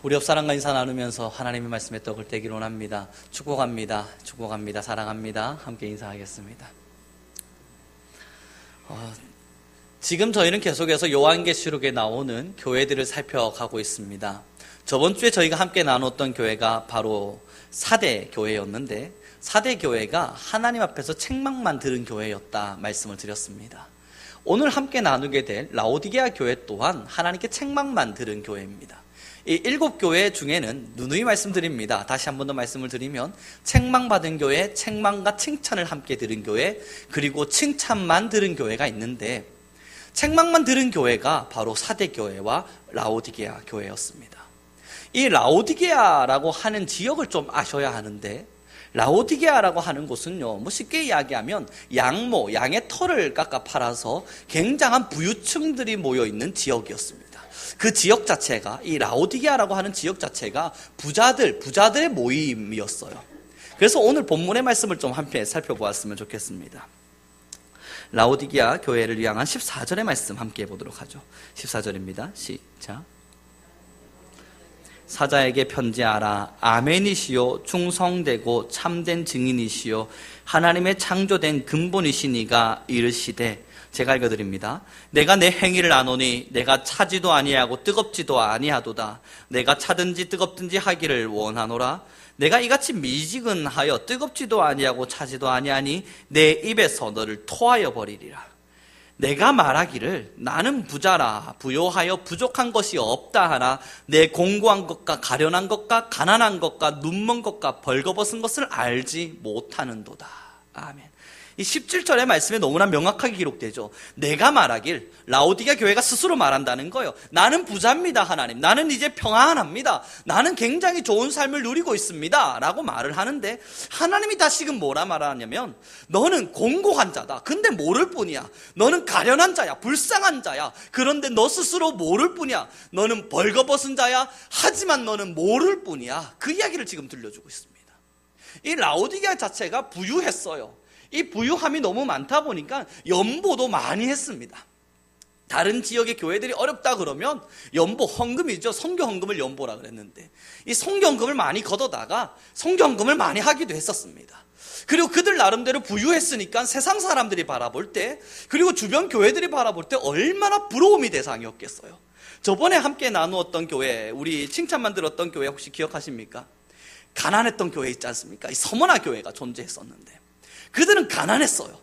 우리 옆 사람과 인사 나누면서 하나님의 말씀에 떡을 떼기로 원합니다. 축복합니다. 축복합니다. 사랑합니다. 함께 인사하겠습니다. 어, 지금 저희는 계속해서 요한계시록에 나오는 교회들을 살펴가고 있습니다. 저번 주에 저희가 함께 나눴던 교회가 바로 사대 교회였는데 사대 교회가 하나님 앞에서 책망만 들은 교회였다 말씀을 드렸습니다. 오늘 함께 나누게 될 라오디게아 교회 또한 하나님께 책망만 들은 교회입니다. 이 일곱 교회 중에는 누누이 말씀드립니다. 다시 한 번 더 말씀을 드리면 책망받은 교회, 책망과 칭찬을 함께 들은 교회, 그리고 칭찬만 들은 교회가 있는데 책망만 들은 교회가 바로 사대 교회와 라오디게아 교회였습니다. 이 라오디게아라고 하는 지역을 좀 아셔야 하는데 라오디게아라고 하는 곳은요, 뭐 쉽게 이야기하면 양모, 양의 털을 깎아 팔아서 굉장한 부유층들이 모여 있는 지역이었습니다. 그 지역 자체가 이 라오디게아라고 하는 지역 자체가 부자들, 부자들의 모임이었어요. 그래서 오늘 본문의 말씀을 좀 함께 살펴보았으면 좋겠습니다. 라오디게아 교회를 향한 14절의 말씀 함께 해보도록 하죠. 14절입니다. 시작. 사자에게 편지하라. 아멘이시요. 충성되고 참된 증인이시요. 하나님의 창조된 근본이시니가 이르시되 제가 읽어드립니다. 내가 내 행위를 아노니 내가 차지도 아니하고 뜨겁지도 아니하도다. 내가 차든지 뜨겁든지 하기를 원하노라. 내가 이같이 미지근하여 뜨겁지도 아니하고 차지도 아니하니 내 입에서 너를 토하여 버리리라. 내가 말하기를 나는 부자라 부요하여 부족한 것이 없다 하나 내 공고한 것과 가련한 것과 가난한 것과 눈먼 것과 벌거벗은 것을 알지 못하는도다. 아멘. 이 17절의 말씀에 너무나 명확하게 기록되죠. 내가 말하길 라오디가 교회가 스스로 말한다는 거예요. 나는 부자입니다, 하나님. 나는 이제 평안합니다. 나는 굉장히 좋은 삶을 누리고 있습니다. 라고 말을 하는데 하나님이 다시금 뭐라 말하냐면 너는 공고한 자다. 근데 모를 뿐이야. 너는 가련한 자야. 불쌍한 자야. 그런데 너 스스로 모를 뿐이야. 너는 벌거벗은 자야. 하지만 너는 모를 뿐이야. 그 이야기를 지금 들려주고 있습니다. 이 라오디게아 자체가 부유했어요. 이 부유함이 너무 많다 보니까 연보도 많이 했습니다. 다른 지역의 교회들이 어렵다 그러면 연보 헌금이죠. 성교 헌금을 연보라 그랬는데 이 성교 헌금을 많이 걷어다가 성교 헌금을 많이 하기도 했었습니다. 그리고 그들 나름대로 부유했으니까 세상 사람들이 바라볼 때 그리고 주변 교회들이 바라볼 때 얼마나 부러움이 대상이었겠어요. 저번에 함께 나누었던 교회, 우리 칭찬만 들었던 교회 혹시 기억하십니까? 가난했던 교회 있지 않습니까? 이 서머나 교회가 존재했었는데 그들은 가난했어요.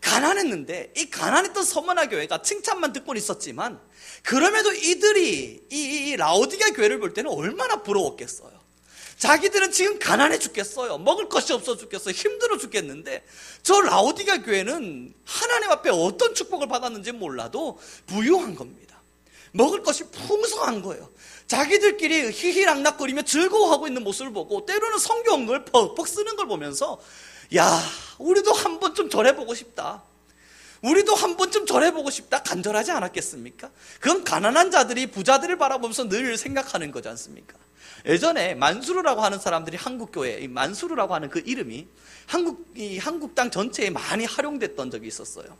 가난했는데 이 가난했던 서머나 교회가 칭찬만 듣고는 있었지만 그럼에도 이들이 이, 이 라오디가 교회를 볼 때는 얼마나 부러웠겠어요. 자기들은 지금 가난해 죽겠어요. 먹을 것이 없어 죽겠어요. 힘들어 죽겠는데 저 라오디가 교회는 하나님 앞에 어떤 축복을 받았는지 몰라도 부유한 겁니다. 먹을 것이 풍성한 거예요. 자기들끼리 히히락락거리며 즐거워하고 있는 모습을 보고 때로는 성경을 퍽퍽 쓰는 걸 보면서 야, 우리도 한 번쯤 절해보고 싶다. 우리도 한 번쯤 절해보고 싶다. 간절하지 않았겠습니까? 그건 가난한 자들이 부자들을 바라보면서 늘 생각하는 거지 않습니까? 예전에 만수르라고 하는 사람들이 한국교회, 이 만수르라고 하는 그 이름이 한국, 이 한국 땅 전체에 많이 활용됐던 적이 있었어요.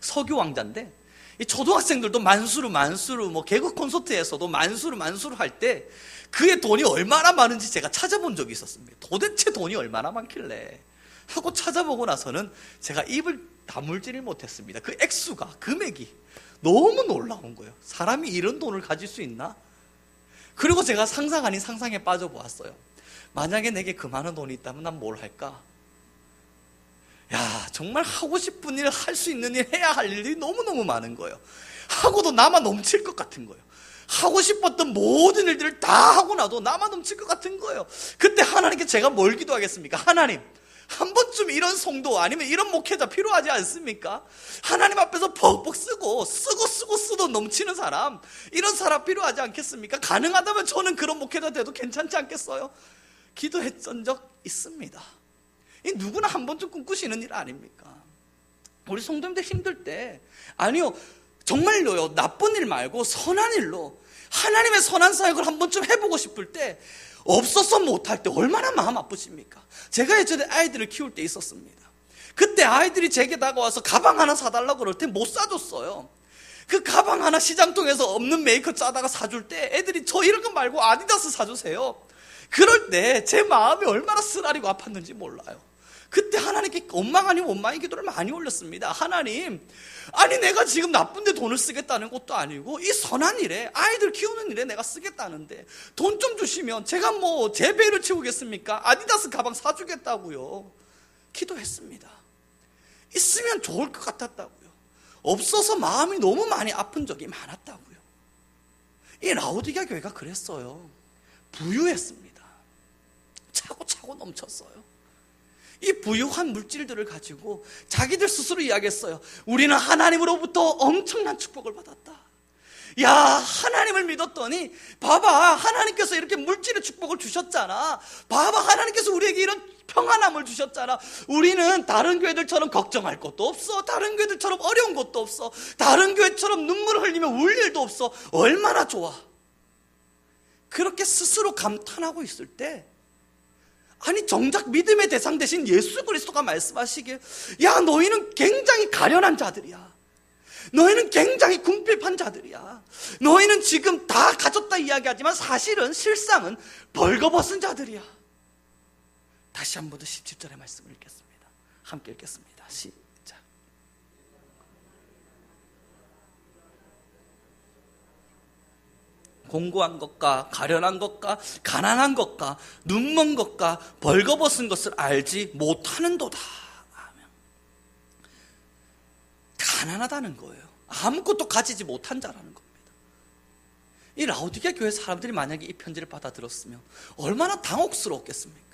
석유 왕자인데, 이 초등학생들도 만수르, 만수르, 뭐 개그 콘서트에서도 만수르, 만수르 할 때 그의 돈이 얼마나 많은지 제가 찾아본 적이 있었습니다. 도대체 돈이 얼마나 많길래 하고 찾아보고 나서는 제가 입을 다물지를 못했습니다. 그 액수가 금액이 너무 놀라운 거예요. 사람이 이런 돈을 가질 수 있나? 그리고 제가 상상 아닌 상상에 빠져 보았어요. 만약에 내게 그 많은 돈이 있다면 난 뭘 할까? 야, 정말 하고 싶은 일, 할 수 있는 일, 해야 할 일들이 너무너무 많은 거예요. 하고도 나만 넘칠 것 같은 거예요. 하고 싶었던 모든 일들을 다 하고 나도 나만 넘칠 것 같은 거예요. 그때 하나님께 제가 뭘 기도하겠습니까? 하나님, 한 번쯤 이런 성도 아니면 이런 목회자 필요하지 않습니까? 하나님 앞에서 벅벅 쓰고 쓰고 쓰고 쓰도 넘치는 사람 이런 사람 필요하지 않겠습니까? 가능하다면 저는 그런 목회자 돼도 괜찮지 않겠어요? 기도했던 적 있습니다. 이 누구나 한 번쯤 꿈꾸시는 일 아닙니까? 우리 성도님들 힘들 때 아니요 정말로요 나쁜 일 말고 선한 일로 하나님의 선한 사역을 한 번쯤 해보고 싶을 때 없어서 못할 때 얼마나 마음 아프십니까? 제가 예전에 아이들을 키울 때 있었습니다. 그때 아이들이 제게 다가와서 가방 하나 사달라고 그럴 때 못 사줬어요. 그 가방 하나 시장통에서 없는 메이커 짜다가 사줄 때 애들이 저 이런 거 말고 아디다스 사주세요. 그럴 때 제 마음이 얼마나 쓰라리고 아팠는지 몰라요. 그때 하나님께 원망 아닌 원망의 기도를 많이 올렸습니다. 하나님, 아니 내가 지금 나쁜데 돈을 쓰겠다는 것도 아니고 이 선한 일에 아이들 키우는 일에 내가 쓰겠다는데 돈 좀 주시면 제가 뭐 제 배를 채우겠습니까? 아디다스 가방 사주겠다고요. 기도했습니다. 있으면 좋을 것 같았다고요. 없어서 마음이 너무 많이 아픈 적이 많았다고요. 이 라우디가 교회가 그랬어요. 부유했습니다. 차고 차고 넘쳤어요. 이 부유한 물질들을 가지고 자기들 스스로 이야기했어요. 우리는 하나님으로부터 엄청난 축복을 받았다. 야, 하나님을 믿었더니, 봐봐, 하나님께서 이렇게 물질의 축복을 주셨잖아. 봐봐, 하나님께서 우리에게 이런 평안함을 주셨잖아. 우리는 다른 교회들처럼 걱정할 것도 없어. 다른 교회들처럼 어려운 것도 없어. 다른 교회처럼 눈물을 흘리며 울 일도 없어. 얼마나 좋아. 그렇게 스스로 감탄하고 있을 때, 아니 정작 믿음의 대상 대신 예수 그리스도가 말씀하시기에 야 너희는 굉장히 가련한 자들이야. 너희는 굉장히 궁핍한 자들이야. 너희는 지금 다 가졌다 이야기하지만 사실은 실상은 벌거벗은 자들이야. 다시 한 번 더 17절의 말씀을 읽겠습니다. 함께 읽겠습니다. 시작. 공고한 것과 가련한 것과 가난한 것과 눈먼 것과 벌거벗은 것을 알지 못하는도다. 아멘. 가난하다는 거예요. 아무것도 가지지 못한 자라는 겁니다. 이 라우디게 교회 사람들이 만약에 이 편지를 받아들었으면 얼마나 당혹스러웠겠습니까?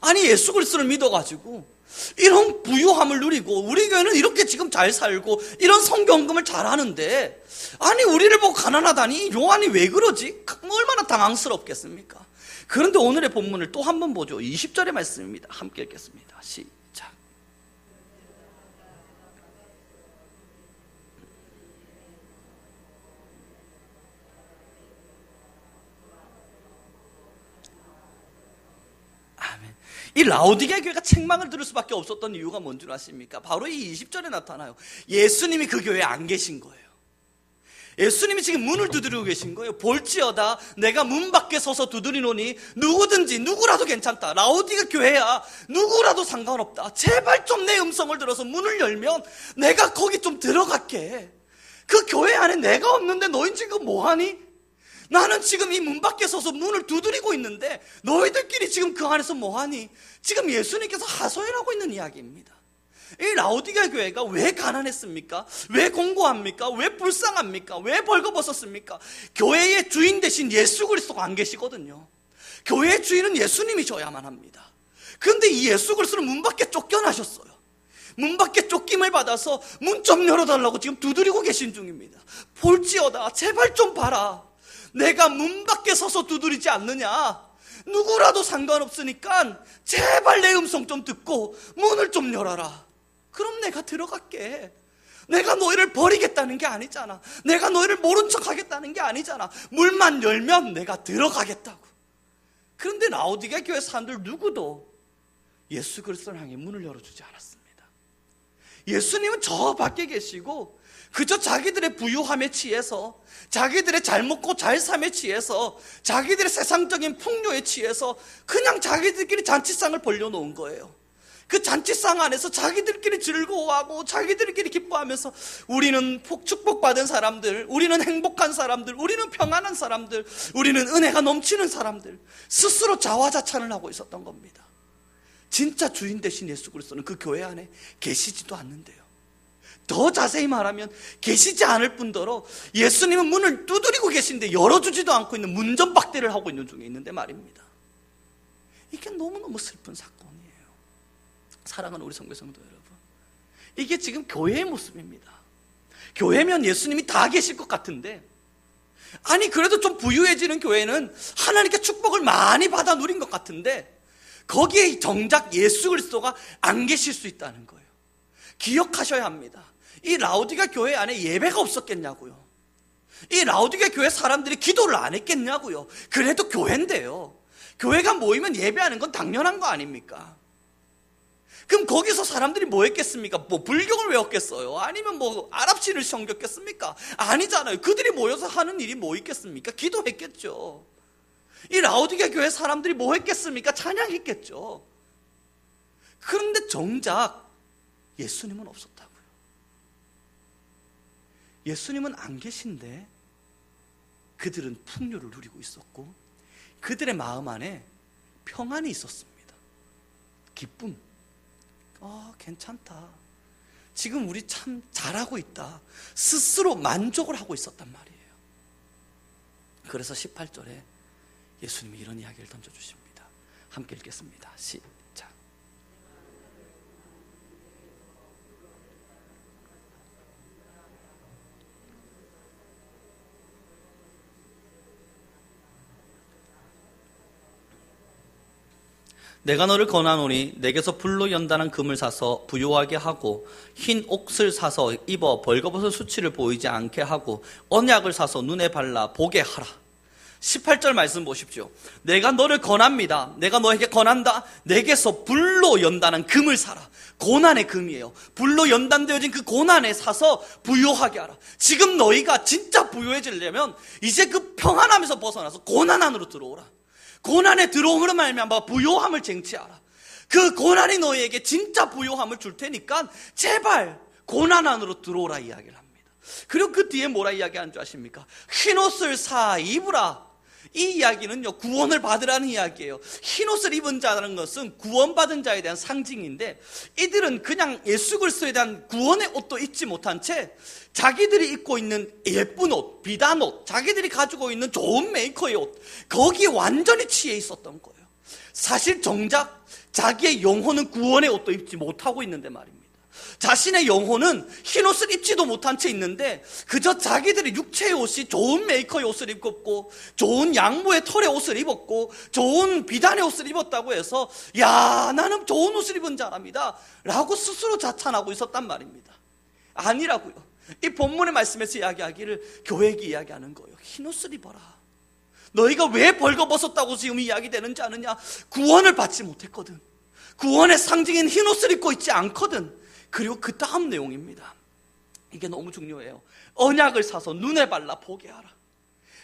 아니 예수 그리스도를 믿어가지고 이런 부유함을 누리고 우리 교회는 이렇게 지금 잘 살고 이런 성경금을 잘 하는데 아니 우리를 보고 가난하다니 요한이 왜 그러지? 얼마나 당황스럽겠습니까? 그런데 오늘의 본문을 또 한 번 보죠. 20절의 말씀입니다. 함께 읽겠습니다. 시작. 아멘. 이 라오디게 교회가 책망을 들을 수밖에 없었던 이유가 뭔 줄 아십니까? 바로 이 20절에 나타나요. 예수님이 그 교회에 안 계신 거예요. 예수님이 지금 문을 두드리고 계신 거예요. 볼지어다 내가 문 밖에 서서 두드리노니 누구든지 누구라도 괜찮다. 라오디가 교회야. 누구라도 상관없다. 제발 좀 내 음성을 들어서 문을 열면 내가 거기 좀 들어갈게. 그 교회 안에 내가 없는데 너희 지금 뭐하니? 나는 지금 이 문 밖에 서서 문을 두드리고 있는데 너희들끼리 지금 그 안에서 뭐하니? 지금 예수님께서 하소연하고 있는 이야기입니다. 이 라오디가 교회가 왜 가난했습니까? 왜 공고합니까? 왜 불쌍합니까? 왜 벌거벗었습니까? 교회의 주인 대신 예수 그리스도가 안 계시거든요. 교회의 주인은 예수님이셔야만 합니다. 그런데 이 예수 그리스도는 문 밖에 쫓겨나셨어요. 문 밖에 쫓김을 받아서 문 좀 열어달라고 지금 두드리고 계신 중입니다. 볼지어다 제발 좀 봐라. 내가 문 밖에 서서 두드리지 않느냐? 누구라도 상관없으니까 제발 내 음성 좀 듣고 문을 좀 열어라. 그럼 내가 들어갈게. 내가 너희를 버리겠다는 게 아니잖아. 내가 너희를 모른 척 하겠다는 게 아니잖아. 문만 열면 내가 들어가겠다고. 그런데 라오디게 교회 사람들 누구도 예수 그리스도를 향해 문을 열어주지 않았습니다. 예수님은 저 밖에 계시고 그저 자기들의 부유함에 취해서 자기들의 잘 먹고 잘 삶에 취해서 자기들의 세상적인 풍요에 취해서 그냥 자기들끼리 잔치상을 벌려놓은 거예요. 그 잔치상 안에서 자기들끼리 즐거워하고 자기들끼리 기뻐하면서 우리는 축복받은 사람들, 우리는 행복한 사람들, 우리는 평안한 사람들, 우리는 은혜가 넘치는 사람들 스스로 자화자찬을 하고 있었던 겁니다. 진짜 주인 대신 예수 그리스도는 그 교회 안에 계시지도 않는데요. 더 자세히 말하면 계시지 않을 뿐더러 예수님은 문을 두드리고 계신데 열어주지도 않고 있는 문전박대를 하고 있는 중에 있는데 말입니다. 이게 너무너무 슬픈 사건이에요. 사랑하는 우리 성교 성도 여러분. 이게 지금 교회의 모습입니다. 교회면 예수님이 다 계실 것 같은데 아니 그래도 좀 부유해지는 교회는 하나님께 축복을 많이 받아 누린 것 같은데 거기에 정작 예수 그리스도가 안 계실 수 있다는 거예요. 기억하셔야 합니다. 이 라우디가 교회 안에 예배가 없었겠냐고요. 이 라우디가 교회 사람들이 기도를 안 했겠냐고요. 그래도 교회인데요. 교회가 모이면 예배하는 건 당연한 거 아닙니까? 그럼 거기서 사람들이 뭐 했겠습니까? 뭐 불경을 외웠겠어요? 아니면 뭐 아랍신을 섬겼겠습니까? 아니잖아요. 그들이 모여서 하는 일이 뭐 있겠습니까? 기도했겠죠. 이 라오디게 교회 사람들이 뭐 했겠습니까? 찬양했겠죠. 그런데 정작 예수님은 없었다고요. 예수님은 안 계신데 그들은 풍요를 누리고 있었고 그들의 마음 안에 평안이 있었습니다. 기쁨. 아, 괜찮다. 지금 우리 참 잘하고 있다. 스스로 만족을 하고 있었단 말이에요. 그래서 18절에 예수님이 이런 이야기를 던져주십니다. 함께 읽겠습니다. 시작. 내가 너를 권하노니 내게서 불로 연단한 금을 사서 부요하게 하고 흰 옷을 사서 입어 벌거벗은 수치를 보이지 않게 하고 언약을 사서 눈에 발라 보게 하라. 18절 말씀 보십시오. 내가 너를 권합니다. 내가 너에게 권한다. 내게서 불로 연단한 금을 사라. 고난의 금이에요. 불로 연단되어진 그 고난에 사서 부요하게 하라. 지금 너희가 진짜 부요해지려면 이제 그 평안함에서 벗어나서 고난 안으로 들어오라. 고난에 들어옴으로 말미암아 부요함을 쟁취하라. 그 고난이 너희에게 진짜 부요함을 줄 테니까 제발 고난 안으로 들어오라 이야기를 합니다. 그리고 그 뒤에 뭐라 이야기하는 줄 아십니까? 흰 옷을 사 입으라. 이 이야기는요, 구원을 받으라는 이야기예요. 흰옷을 입은 자라는 것은 구원받은 자에 대한 상징인데, 이들은 그냥 예수 그리스도에 대한 구원의 옷도 입지 못한 채, 자기들이 입고 있는 예쁜 옷, 비단 옷, 자기들이 가지고 있는 좋은 메이커의 옷, 거기에 완전히 취해 있었던 거예요. 사실 정작 자기의 영혼은 구원의 옷도 입지 못하고 있는데 말입니다. 자신의 영혼은 흰 옷을 입지도 못한 채 있는데 그저 자기들의 육체의 옷이 좋은 메이커의 옷을 입었고 좋은 양모의 털의 옷을 입었고 좋은 비단의 옷을 입었다고 해서 야 나는 좋은 옷을 입은 자랍니다. 라고 스스로 자찬하고 있었단 말입니다. 아니라고요. 이 본문의 말씀에서 이야기하기를 교회에게 이야기하는 거예요. 흰 옷을 입어라. 너희가 왜 벌거벗었다고 지금 이야기되는지 아느냐? 구원을 받지 못했거든. 구원의 상징인 흰 옷을 입고 있지 않거든 그리고 그 다음 내용입니다. 이게 너무 중요해요. 언약을 사서 눈에 발라 보게 하라.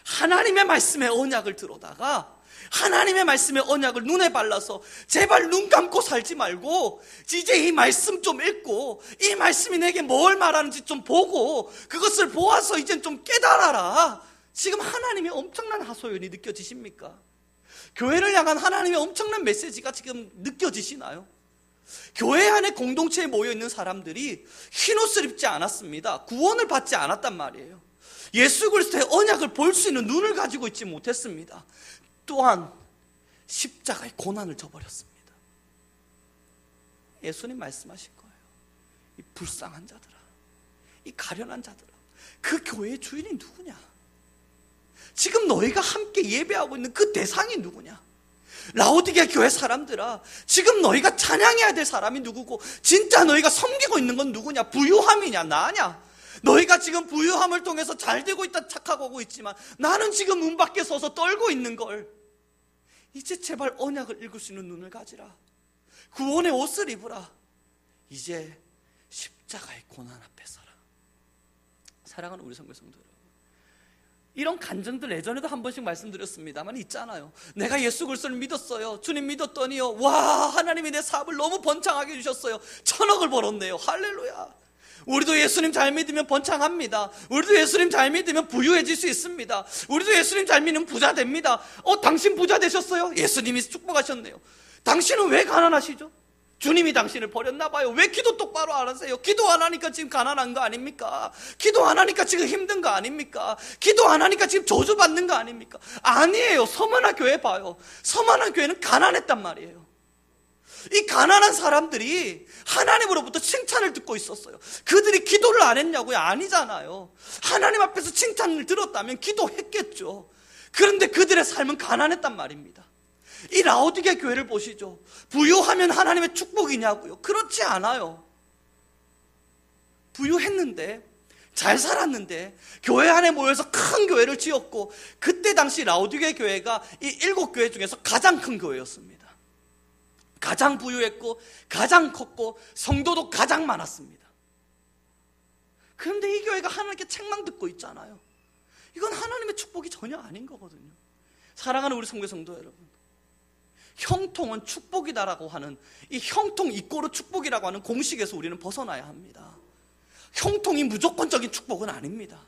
하나님의 말씀에 언약을 들어다가 하나님의 말씀에 언약을 눈에 발라서 제발 눈 감고 살지 말고 이제 이 말씀 좀 읽고 이 말씀이 내게 뭘 말하는지 좀 보고 그것을 보아서 이젠 좀 깨달아라. 지금 하나님의 엄청난 하소연이 느껴지십니까? 교회를 향한 하나님의 엄청난 메시지가 지금 느껴지시나요? 교회 안에 공동체에 모여 있는 사람들이 흰 옷을 입지 않았습니다. 구원을 받지 않았단 말이에요. 예수 그리스도의 언약을 볼 수 있는 눈을 가지고 있지 못했습니다. 또한 십자가의 고난을 져버렸습니다. 예수님 말씀하신 거예요. 이 불쌍한 자들아, 이 가련한 자들아, 그 교회의 주인이 누구냐? 지금 너희가 함께 예배하고 있는 그 대상이 누구냐? 라오디게 교회 사람들아, 지금 너희가 찬양해야 될 사람이 누구고, 진짜 너희가 섬기고 있는 건 누구냐? 부유함이냐? 나냐? 너희가 지금 부유함을 통해서 잘 되고 있다 오고 있지만, 나는 지금 문 밖에 서서 떨고 있는 걸. 이제 제발 언약을 읽을 수 있는 눈을 가지라. 구원의 옷을 입으라. 이제 십자가의 고난 앞에 서라. 사랑하는 우리 성교 성도 여러분. 이런 간증들 예전에도 한 번씩 말씀드렸습니다만 있잖아요. 내가 예수 그리스도를 믿었어요. 주님 믿었더니요. 와 하나님이 내 사업을 너무 번창하게 해주셨어요. 천억을 벌었네요. 할렐루야. 우리도 예수님 잘 믿으면 번창합니다. 우리도 예수님 잘 믿으면 부유해질 수 있습니다. 우리도 예수님 잘 믿으면 부자 됩니다. 어 당신 부자 되셨어요? 예수님이 축복하셨네요. 당신은 왜 가난하시죠? 주님이 당신을 버렸나 봐요. 왜 기도 똑바로 안 하세요? 기도 안 하니까 지금 가난한 거 아닙니까? 기도 안 하니까 지금 힘든 거 아닙니까? 기도 안 하니까 지금 저주받는 거 아닙니까? 아니에요. 서만화 교회 봐요. 서만화 교회는 가난했단 말이에요. 이 가난한 사람들이 하나님으로부터 칭찬을 듣고 있었어요. 그들이 기도를 안 했냐고요? 아니잖아요. 하나님 앞에서 칭찬을 들었다면 기도했겠죠. 그런데 그들의 삶은 가난했단 말입니다. 이 라오디게 교회를 보시죠. 부유하면 하나님의 축복이냐고요? 그렇지 않아요. 부유했는데, 잘 살았는데, 교회 안에 모여서 큰 교회를 지었고, 그때 당시 라오디게 교회가 이 일곱 교회 중에서 가장 큰 교회였습니다. 가장 부유했고 가장 컸고 성도도 가장 많았습니다. 그런데 이 교회가 하나님께 책망 듣고 있잖아요. 이건 하나님의 축복이 전혀 아닌 거거든요. 사랑하는 우리 성교 성도 여러분. 형통은 축복이다라고 하는 이 형통 이꼬르 축복이라고 하는 공식에서 우리는 벗어나야 합니다. 형통이 무조건적인 축복은 아닙니다.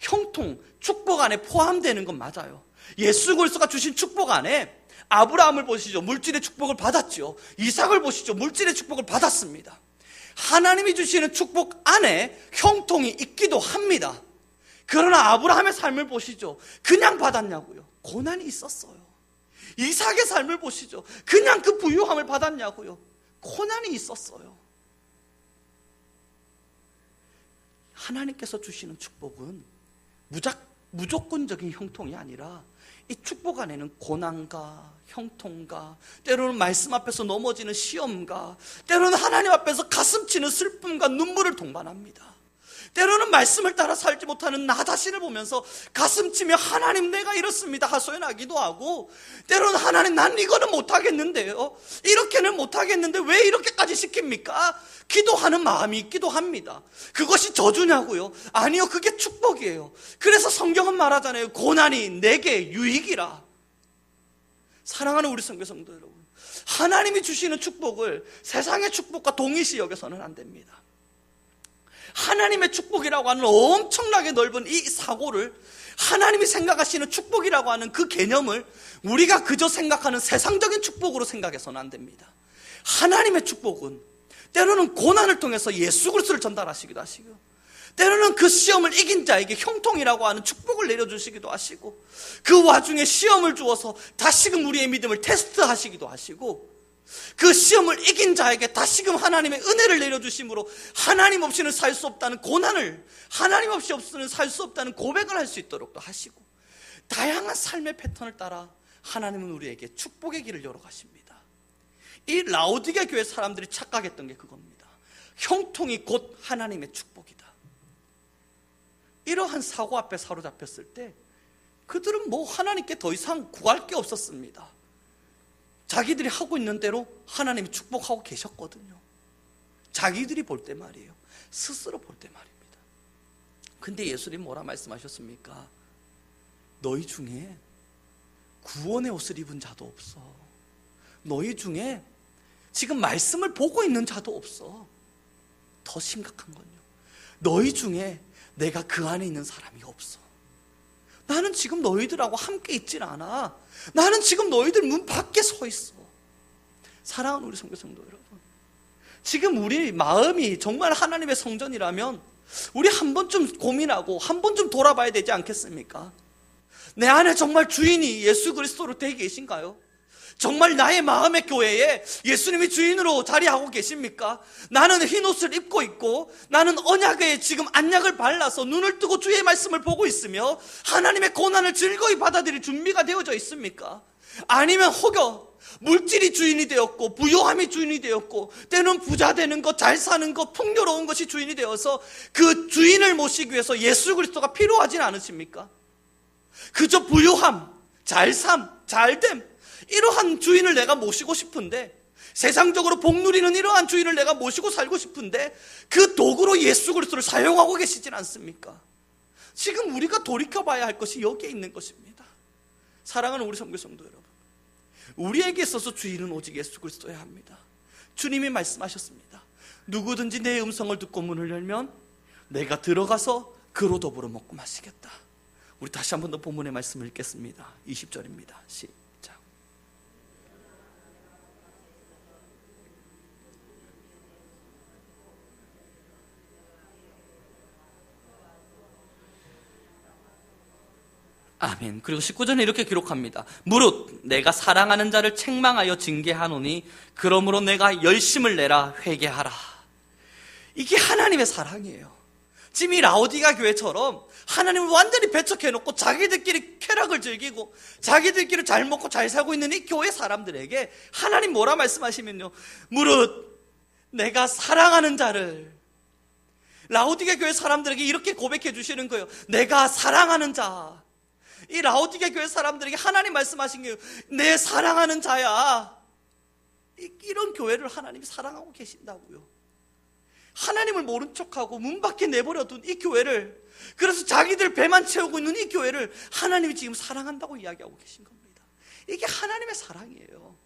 형통, 축복 안에 포함되는 건 맞아요. 예수 그리스도가 주신 축복 안에 아브라함을 보시죠. 물질의 축복을 받았죠. 이삭을 보시죠. 물질의 축복을 받았습니다. 하나님이 주시는 축복 안에 형통이 있기도 합니다. 그러나 아브라함의 삶을 보시죠. 그냥 받았냐고요. 고난이 있었어요. 이삭의 삶을 보시죠. 그냥 그 부유함을 받았냐고요. 고난이 있었어요. 하나님께서 주시는 축복은 무작, 무조건적인 형통이 아니라 이 축복 안에는 고난과 형통과 때로는 말씀 앞에서 넘어지는 시험과 때로는 하나님 앞에서 가슴 치는 슬픔과 눈물을 동반합니다. 때로는 말씀을 따라 살지 못하는 나 자신을 보면서 가슴 치며 하나님 내가 이렇습니다 하소연하기도 하고 때로는 하나님 난 이거는 못하겠는데요. 이렇게는 못하겠는데 왜 이렇게까지 시킵니까? 기도하는 마음이 있기도 합니다. 그것이 저주냐고요? 아니요 그게 축복이에요. 그래서 성경은 말하잖아요. 고난이 내게 유익이라. 사랑하는 우리 성교 성도 여러분 하나님이 주시는 축복을 세상의 축복과 동일시 여겨서는 안 됩니다 하나님의 축복이라고 하는 엄청나게 넓은 이 사고를 하나님이 생각하시는 축복이라고 하는 그 개념을 우리가 그저 생각하는 세상적인 축복으로 생각해서는 안 됩니다. 하나님의 축복은 때로는 고난을 통해서 예수 그리스도를 전달하시기도 하시고 때로는 그 시험을 이긴 자에게 형통이라고 하는 축복을 내려주시기도 하시고 그 와중에 시험을 주어서 다시금 우리의 믿음을 테스트하시기도 하시고 그 시험을 이긴 자에게 다시금 하나님의 은혜를 내려주심으로 하나님 없이는 살 수 없다는 고난을 하나님 없이 없이는 살수 없다는 고백을 할 수 있도록도 하시고 다양한 삶의 패턴을 따라 하나님은 우리에게 축복의 길을 열어가십니다. 이 라오디게 교회 사람들이 착각했던 게 그겁니다. 형통이 곧 하나님의 축복이다. 이러한 사고 앞에 사로잡혔을 때 그들은 뭐 하나님께 더 이상 구할 게 없었습니다. 자기들이 하고 있는 대로 하나님이 축복하고 계셨거든요. 자기들이 볼 때 말이에요. 스스로 볼 때 말입니다. 근데 예수님 뭐라 말씀하셨습니까? 너희 중에 구원의 옷을 입은 자도 없어. 너희 중에 지금 말씀을 보고 있는 자도 없어. 더 심각한 건요. 너희 중에 내가 그 안에 있는 사람이 없어. 나는 지금 너희들하고 함께 있질 않아. 나는 지금 너희들 문 밖에 서 있어. 사랑하는 우리 성교 성도 여러분. 지금 우리 마음이 정말 하나님의 성전이라면 우리 한 번쯤 고민하고 한 번쯤 돌아봐야 되지 않겠습니까? 내 안에 정말 주인이 예수 그리스도로 되어 계신가요? 정말 나의 마음의 교회에 예수님이 주인으로 자리하고 계십니까? 나는 흰 옷을 입고 있고 나는 언약에 지금 안약을 발라서 눈을 뜨고 주의 말씀을 보고 있으며 하나님의 고난을 즐거이 받아들일 준비가 되어져 있습니까? 아니면 혹여 물질이 주인이 되었고 부요함이 주인이 되었고 때는 부자 되는 것, 잘 사는 것, 풍요로운 것이 주인이 되어서 그 주인을 모시기 위해서 예수 그리스도가 필요하진 않으십니까? 그저 부요함, 잘삼, 잘됨 이러한 주인을 내가 모시고 싶은데 세상적으로 복 누리는 이러한 주인을 내가 모시고 살고 싶은데 그 도구로 예수 그리스도를 사용하고 계시진 않습니까? 지금 우리가 돌이켜 봐야 할 것이 여기에 있는 것입니다. 사랑하는 우리 성교 성도 여러분. 우리에게 있어서 주인은 오직 예수 그리스도야 합니다. 주님이 말씀하셨습니다. 누구든지 내 음성을 듣고 문을 열면 내가 들어가서 그로 더불어 먹고 마시겠다. 우리 다시 한 번 더 본문의 말씀을 읽겠습니다. 20절입니다. 시작. 아멘. 그리고 19절에 이렇게 기록합니다. 무릇 내가 사랑하는 자를 책망하여 징계하노니 그러므로 내가 열심을 내라 회개하라. 이게 하나님의 사랑이에요. 지금 이 라오디가 교회처럼 하나님을 완전히 배척해놓고 자기들끼리 쾌락을 즐기고 자기들끼리 잘 먹고 잘 살고 있는 이 교회 사람들에게 하나님 뭐라 말씀하시면요. 무릇 내가 사랑하는 자를 라오디게 교회 사람들에게 이렇게 고백해 주시는 거예요. 내가 사랑하는 자. 이 라오디게 교회 사람들에게 하나님 말씀하신 게 내 사랑하는 자야. 이- 이런 교회를 하나님이 사랑하고 계신다고요. 하나님을 모른 척하고 문 밖에 내버려 둔 이 교회를 그래서 자기들 배만 채우고 있는 이 교회를 하나님이 지금 사랑한다고 이야기하고 계신 겁니다. 이게 하나님의 사랑이에요.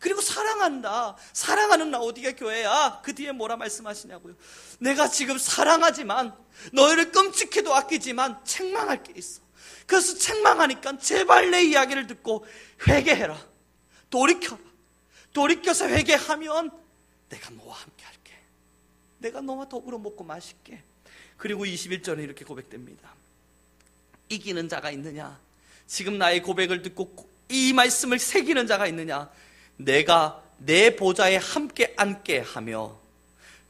그리고 사랑한다. 사랑하는 라오디게 교회야. 그 뒤에 뭐라 말씀하시냐고요. 내가 지금 사랑하지만 너희를 끔찍해도 아끼지만 책망할 게 있어. 그래서 책망하니까 제발 내 이야기를 듣고 회개해라. 돌이켜라. 돌이켜서 회개하면 내가 너와 함께 할게. 내가 너와 더불어 먹고 마실게. 그리고 21절에 이렇게 고백됩니다. 이기는 자가 있느냐? 지금 나의 고백을 듣고 이 말씀을 새기는 자가 있느냐? 내가 내 보좌에 함께 앉게 하며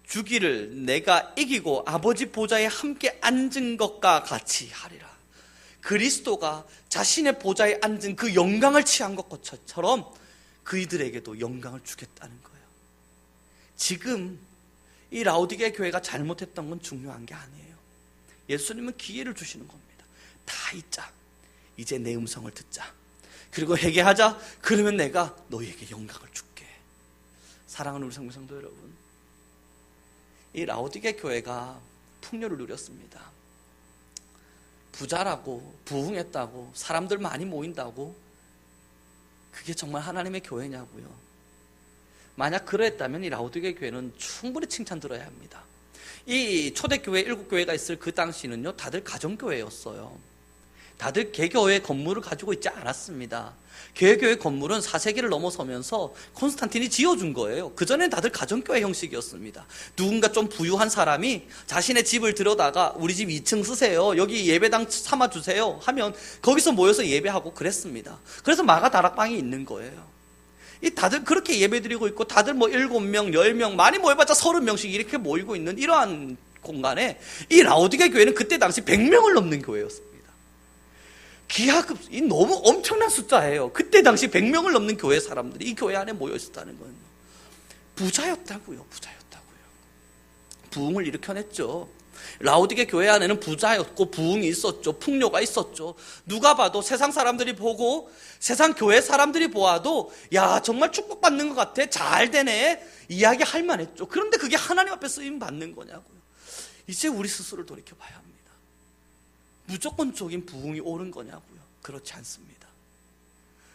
주기를 내가 이기고 아버지 보좌에 함께 앉은 것과 같이 하리라. 그리스도가 자신의 보좌에 앉은 그 영광을 취한 것처럼 그이들에게도 영광을 주겠다는 거예요. 지금 이 라우디게 교회가 잘못했던 건 중요한 게 아니에요. 예수님은 기회를 주시는 겁니다. 다 잊자. 이제 내 음성을 듣자. 그리고 회개하자. 그러면 내가 너희에게 영광을 줄게. 사랑하는 우리 성도 여러분. 이 라우디게 교회가 풍요를 누렸습니다. 부자라고 부흥했다고 사람들 많이 모인다고 그게 정말 하나님의 교회냐고요. 만약 그랬다면 이 라우디게 교회는 충분히 칭찬 들어야 합니다. 이 초대교회 일곱 교회가 있을 그 당시는요 다들 가정교회였어요. 다들 개교회 건물을 가지고 있지 않았습니다. 개교회 건물은 4세기를 넘어서면서 콘스탄틴이 지어준 거예요. 그전엔 다들 가정교회 형식이었습니다. 누군가 좀 부유한 사람이 자신의 집을 들여다가 우리 집 2층 쓰세요. 여기 예배당 삼아주세요. 하면 거기서 모여서 예배하고 그랬습니다. 그래서 마가 다락방이 있는 거예요. 이 다들 그렇게 예배드리고 있고 다들 뭐 7명, 10명, 많이 모여봤자 30명씩 이렇게 모이고 있는 이러한 공간에 이 라오디게 교회는 그때 당시 100명을 넘는 교회였습니다. 기하급, 이 너무 엄청난 숫자예요. 그때 당시 100명을 넘는 교회 사람들이 이 교회 안에 모여 있었다는 건 부자였다고요. 부자였다고요. 부흥을 일으켜냈죠. 라우디게 교회 안에는 부자였고 부흥이 있었죠. 풍요가 있었죠. 누가 봐도 세상 사람들이 보고 세상 교회 사람들이 보아도 야 정말 축복받는 것 같아. 잘 되네. 이야기할 만했죠. 그런데 그게 하나님 앞에 쓰임 받는 거냐고요. 이제 우리 스스로를 돌이켜 봐야 합니다. 무조건적인 부흥이 옳은 거냐고요. 그렇지 않습니다.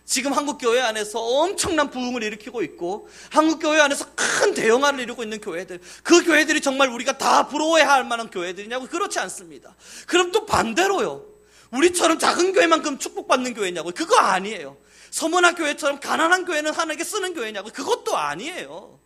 지금 한국 교회 안에서 엄청난 부흥을 일으키고 있고 한국 교회 안에서 큰 대형화를 이루고 있는 교회들 그 교회들이 정말 우리가 다 부러워해야 할 만한 교회들이냐고 그렇지 않습니다. 그럼 또 반대로요. 우리처럼 작은 교회만큼 축복받는 교회냐고 그거 아니에요. 서문화 교회처럼 가난한 교회는 하나님께 쓰는 교회냐고 그것도 아니에요.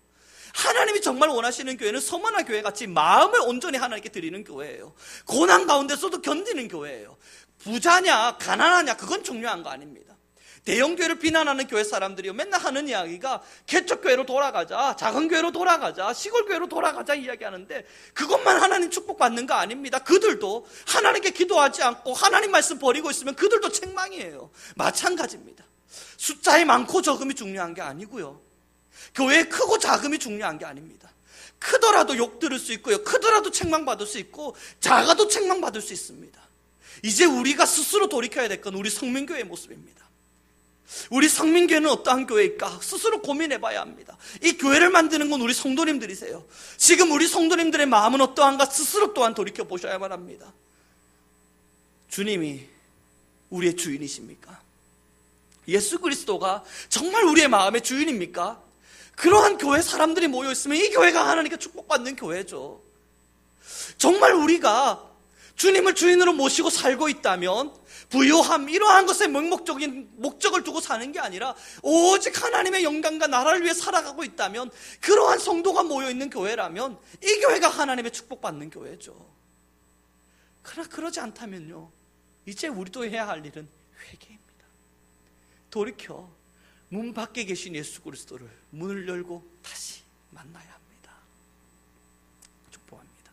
하나님이 정말 원하시는 교회는 서문화 교회 같이 마음을 온전히 하나님께 드리는 교회예요. 고난 가운데서도 견디는 교회예요. 부자냐 가난하냐 그건 중요한 거 아닙니다. 대형 교회를 비난하는 교회 사람들이요 맨날 하는 이야기가 개척 교회로 돌아가자, 작은 교회로 돌아가자, 시골 교회로 돌아가자 이야기하는데 그것만 하나님 축복받는 거 아닙니다. 그들도 하나님께 기도하지 않고 하나님 말씀 버리고 있으면 그들도 책망이에요. 마찬가지입니다. 숫자의 많고 적음이 중요한 게 아니고요. 교회 크고 작음이 중요한 게 아닙니다. 크더라도 욕 들을 수 있고요. 크더라도 책망받을 수 있고 작아도 책망받을 수 있습니다. 이제 우리가 스스로 돌이켜야 될 건 우리 성민교회의 모습입니다. 우리 성민교회는 어떠한 교회일까? 스스로 고민해 봐야 합니다. 이 교회를 만드는 건 우리 성도님들이세요. 지금 우리 성도님들의 마음은 어떠한가 스스로 또한 돌이켜 보셔야만 합니다. 주님이 우리의 주인이십니까? 예수 그리스도가 정말 우리의 마음의 주인입니까? 그러한 교회 사람들이 모여 있으면 이 교회가 하나님께 축복받는 교회죠. 정말 우리가 주님을 주인으로 모시고 살고 있다면 부요함 이러한 것에 맹목적인 목적을 두고 사는 게 아니라 오직 하나님의 영광과 나라를 위해 살아가고 있다면 그러한 성도가 모여 있는 교회라면 이 교회가 하나님의 축복받는 교회죠. 그러나 그러지 않다면요. 이제 우리도 해야 할 일은 회개입니다. 돌이켜 문 밖에 계신 예수 그리스도를 문을 열고 다시 만나야 합니다. 축복합니다.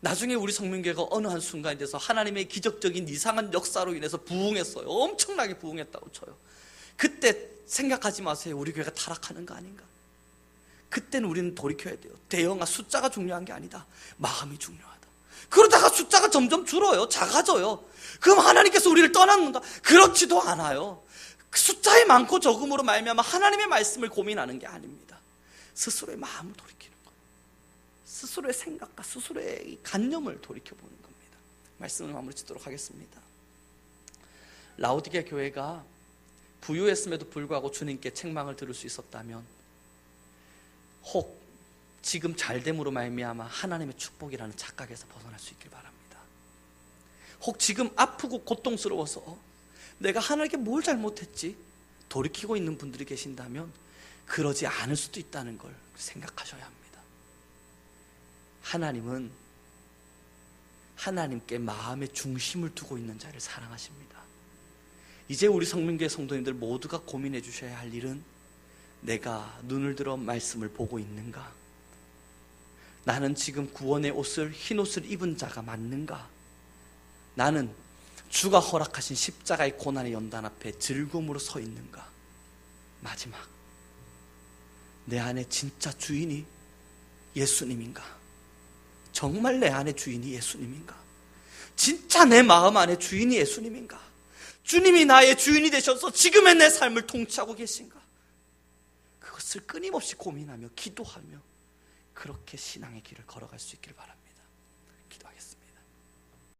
나중에 우리 성민교회가 어느 한 순간에 대해서 하나님의 기적적인 이상한 역사로 인해서 부흥했어요. 엄청나게 부흥했다고 쳐요. 그때 생각하지 마세요. 우리 교회가 타락하는 거 아닌가? 그때는 우리는 돌이켜야 돼요. 대형아 숫자가 중요한 게 아니다. 마음이 중요하다. 그러다가 숫자가 점점 줄어요. 작아져요. 그럼 하나님께서 우리를 떠났는가? 그렇지도 않아요. 그 숫자의 많고 적음으로 말미암아 하나님의 말씀을 고민하는 게 아닙니다. 스스로의 마음을 돌이키는 거예요. 스스로의 생각과 스스로의 이 관념을 돌이켜 보는 겁니다. 말씀을 마무리 짓도록 하겠습니다. 라오디게 교회가 부유했음에도 불구하고 주님께 책망을 들을 수 있었다면 혹 지금 잘됨으로 말미암아 하나님의 축복이라는 착각에서 벗어날 수 있길 바랍니다. 혹 지금 아프고 고통스러워서 내가 하나님께 뭘 잘못했지 돌이키고 있는 분들이 계신다면 그러지 않을 수도 있다는 걸 생각하셔야 합니다. 하나님은 하나님께 마음의 중심을 두고 있는 자를 사랑하십니다. 이제 우리 성민교회 성도님들 모두가 고민해 주셔야 할 일은 내가 눈을 들어 말씀을 보고 있는가? 나는 지금 구원의 옷을 흰 옷을 입은 자가 맞는가? 나는 주가 허락하신 십자가의 고난의 연단 앞에 즐거움으로 서 있는가? 마지막 내 안에 진짜 주인이 예수님인가? 정말 내 안에 주인이 예수님인가? 진짜 내 마음 안에 주인이 예수님인가? 주님이 나의 주인이 되셔서 지금의 내 삶을 통치하고 계신가? 그것을 끊임없이 고민하며 기도하며 그렇게 신앙의 길을 걸어갈 수 있기를 바랍니다.